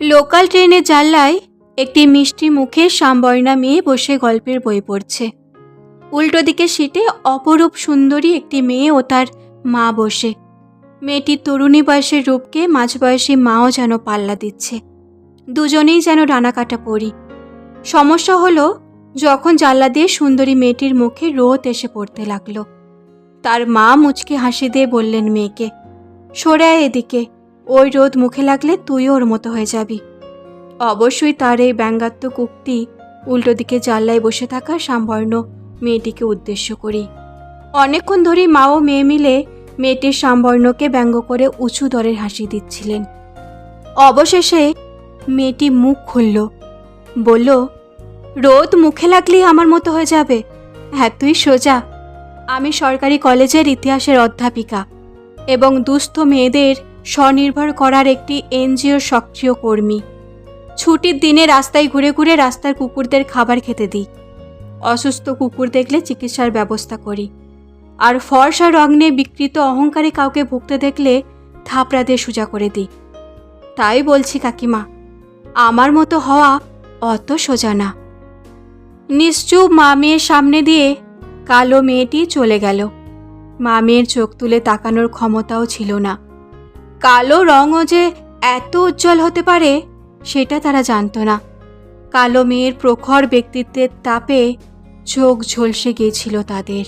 Local ট্রেনের জানলায় একটি মিষ্টি মুখে শ্যামবর্ণা মেয়ে বসে গল্পের বই পড়ছে। উল্টো দিকে সিটে অপরূপ সুন্দরী একটি মেয়ে ও তার মা বসে। মেয়েটির তরুণী বয়সের রূপকে মাঝবয়সী মাও যেন পাল্লা দিচ্ছে। দুজনেই যেন ডানাকাটা পড়ি সমস্যা হলো, যখন জানলা দিয়ে সুন্দরী মেয়েটির মুখে রোদ এসে পড়তে লাগল। তার মা মুচকে হাসি দিয়ে বললেন মেয়েকে, সরে এদিকে। ওই রোদ মুখে লাগলে তুইও ওর মতো হয়ে যাবি। অবশ্যই তার এই ব্যঙ্গাত্মক উক্তি উল্টো দিকে জানলায় বসে থাকা সাম্বর্ণ মেয়েটিকে উদ্দেশ্য করি। অনেকক্ষণ ধরেই মা ও মেয়ে মিলে মেয়েটির সাম্বর্ণকে ব্যঙ্গ করে উঁচু দরের হাসি দিচ্ছিলেন। অবশেষে মেয়েটি মুখ খুলল। বলল, রোদ মুখে লাগলেই আমার মতো হয়ে যাবে। হ্যাঁ তুই সোজা। আমি সরকারি কলেজের ইতিহাসের অধ্যাপিকা এবং দুস্থ মেয়েদের স্বনির্ভর করার একটি এনজিওর সক্রিয় কর্মী। ছুটির দিনে রাস্তায় ঘুরে ঘুরে রাস্তার কুকুরদের খাবার খেতে দিই। অসুস্থ কুকুর দেখলে চিকিৎসার ব্যবস্থা করি। আর ফর্সা রং নিয়ে বিকৃত অহংকারে কাউকে ভুগতে দেখলে থাপড়া দিয়ে সোজা করে দিই। তাই বলছি, কাকিমা, আমার মতো হওয়া অত সোজা না। নিশ্চুপ মা মেয়ের সামনে দিয়ে কালো মেয়েটি চলে গেল। মা মেয়ের চোখ তুলে তাকানোর ক্ষমতাও ছিল না। কালো রঙও যে এত উজ্জ্বল হতে পারে, সেটা তারা জানত না। কালো মেয়ের প্রখর ব্যক্তিত্বের তাপে চোখ ঝলসে গিয়েছিল তাদের।